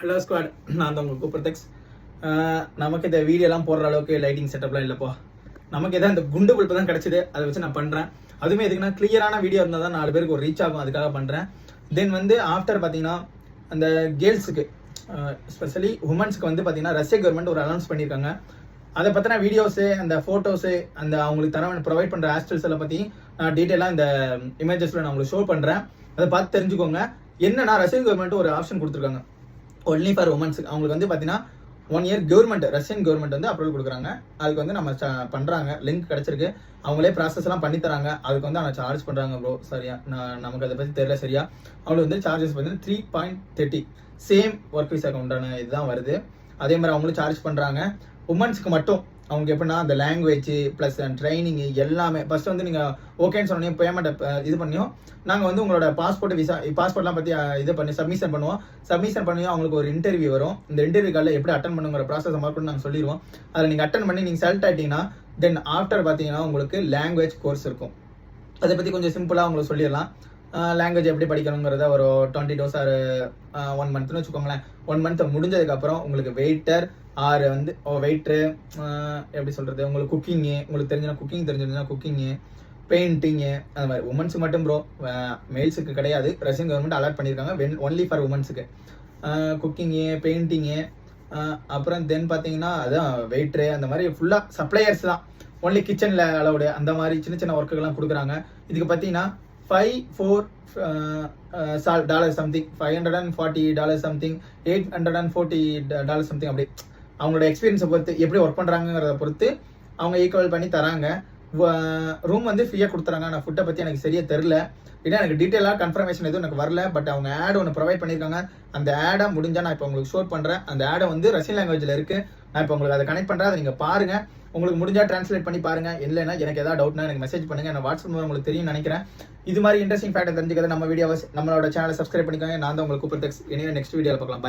Hello squad நான் தான் உங்களுக்கு கூப்பிட்றதுக்ஸ் நமக்கு இந்த வீடியோலாம் போடுற அளவுக்கு லைட்டிங் செட்டப்லாம் இல்லைப்பா. நமக்கு எதாவது இந்த குண்டு பல்ப்பு தான் கிடச்சிது. அதை வச்சு நான் பண்ணுறேன் அதுவுமே எதுக்குன்னா கிளியரான வீடியோ இருந்தால் தான் நாலு பேருக்கு ஒரு ரீச் ஆகும். அதுக்காக பண்ணுறேன் தென் வந்து ஆஃப்டர் பார்த்தீங்கன்னா அந்த கேர்ள்ஸுக்கு ஸ்பெஷலி உமன்ஸ்க்கு வந்து பார்த்தீங்கன்னா ரஷ்ய கவர்மெண்ட் ஒரு அனௌன்ஸ் பண்ணியிருக்காங்க அதை பற்றின வீடியோஸு அந்த ஃபோட்டோஸு அந்த அவங்களுக்கு தர ப்ரொவைட் பண்ணுற ஹாஸ்டல்ஸ் எல்லாம் பற்றி நான் டீட்டெயிலாக இந்த இமேஜஸில் நான் உங்களுக்கு ஷோ பண்ணுறேன் அதை பார்த்து தெரிஞ்சுக்கோங்க. என்னன்னா ரஷ்யன் கவர்மெண்ட் ஒரு ஆப்ஷன் கொடுத்துருக்காங்க. ஒன்லி ஃபார் உமன்ஸ் அவங்களுக்கு வந்து பார்த்தீங்கன்னா one year government Russian government வந்து அப்ரூவல் கொடுக்குறாங்க. அதுக்கு வந்து நம்ம ச- லிங்க் கிடச்சிருக்கு. அவங்களே ப்ராசஸ் எல்லாம் பண்ணி தராங்க. அதுக்கு வந்து அவங்க சார்ஜ் பண்ணுறாங்க ப்ரோ சரியா? நான் நமக்கு அதை பற்றி தெரியல சரியா? அவங்களுக்கு வந்து சார்ஜஸ் பார்த்தீங்கன்னா three point thirty same work visa உண்டான இதுதான் வருது. அதே மாதிரி அவங்களும் சார்ஜ் பண்ணுறாங்க உமன்ஸ்க்கு மட்டும் அவங்க எப்படின்னா அந்த லாங்குவேஜ் ப்ளஸ் ட்ரைனிங் எல்லாமே. ஃபர்ஸ்ட் வந்து நீங்கள் ஓகேன்னு சொன்னீங்க பேமெண்ட் இது பண்ணியும் நாங்கள் வந்து உங்களோட பாஸ்போர்ட் விசா பாஸ்போர்ட்லாம் பற்றி இது பண்ணி சப்மிஷன் பண்ணுவோம். சப்மிஷன் பண்ணி அவங்களுக்கு ஒரு இன்டர்வியூ வரும். இந்த இன்டர்வியூ காலில் எப்படி அட்டன் பண்ணுங்கிற ப்ராசஸ் மாதிரி நாங்கள் சொல்லிடுவோம். அதில் நீங்கள் அட்டன் பண்ணி நீங்கள் செலக்ட் ஆகிட்டீங்கன்னா தென் ஆஃப்டர் பார்த்தீங்கன்னா உங்களுக்கு லாங்குவேஜ் கோர்ஸ் இருக்கும். அதை பற்றி கொஞ்சம் சிம்பிளாக உங்களுக்கு சொல்லிடலாம். லாங்குவேஜ் எப்படி படிக்கணுங்கிறத ஒரு டுவெண்ட்டி டோஸ் ஆர் ஒன் மந்த்னு வச்சுக்கோங்களேன். ஒன் மந்த் முடிஞ்சதுக்கப்புறம் உங்களுக்கு வெயிட்டர் ஆறு வந்து வெயிட்ரு எப்படி சொல்கிறது உங்களுக்கு குக்கிங்கு உங்களுக்கு தெரிஞ்சுனா குக்கிங் தெரிஞ்சிருந்தா குக்கிங்கு பெயிண்டிங்கு அந்த மாதிரி. உமன்ஸுக்கு மட்டும் ப்ரோ மேல்ஸுக்கு கிடையாது. ரஷ்யன் கவர்மெண்ட் அலாட் பண்ணியிருக்காங்க வென் ஒன்லி ஃபார் உமன்ஸுக்கு குக்கிங்கு பெயிண்டிங்கு அப்புறம் தென் பார்த்தீங்கன்னா அதான் வெயிட்ரு அந்த மாதிரி ஃபுல்லாக சப்ளையர்ஸ் தான். ஒன்லி கிச்சனில் அளவுடு அந்த மாதிரி சின்ன சின்ன ஒர்க்குகள்லாம் கொடுக்குறாங்க. இதுக்கு பார்த்தீங்கன்னா ஃபைவ் ஃபோர் சால் dollar something five hundred and forty dollar something eight hundred and forty dollar something அப்படி. அவங்களோட எக்ஸ்பீரியன்ஸை பொறுத்து எப்படி ஒர்க் பண்ணுறாங்கிறத பொறுத்து அவங்க ஈக்குவல் பண்ணி தராங்க. ரூம் வந்து ஃப்ரீயாக கொடுத்துறாங்க. ஆனால் ஃபுட்டை பற்றி எனக்கு சரியாக தெரில ஏன்னா எனக்கு டீட்டெயிலாக கன்ஃபர்மேஷன் எதுவும் எனக்கு வரல. பட் அவங்க ஆட் ஒன்று ப்ரொவைட் பண்ணியிருக்காங்க. அந்த ஆடை முடிஞ்சால் நான் இப்போ உங்களுக்கு ஷோட் பண்ணுறேன் அந்த ஆடை வந்து ரஷ்யன் லாங்குவேஜில் இருக்குது நான் இப்போ உங்களுக்கு அதை கனெக்ட் பண்ணுறேன் அதை நீங்கள் பாருங்கள் உங்களுக்கு முடிஞ்சால் ட்ரான்ஸ்லேட் பண்ணி பாருங்க. இல்லைன்னா எனக்கு ஏதாவது டவுட்னா எனக்கு மெசேஜ் பண்ணுங்கள் நான் வாட்ஸ்அப் மூலம் உங்களுக்கு தெரியும் நினைக்கிறேன். இது மாதிரி இன்ட்ரெஸ்டிங் ஃபேக்டர் தெரிஞ்சுக்கிறது நம்ம வீடியோவை நம்மளோட சேனலை சப்ஸ்கிரைப் பண்ணிக்கோங்க. நான் தான் உங்களுக்கு கூப்பிட்டு இனி நெக்ஸ்ட் வீடியோவில் பார்க்கலாம்.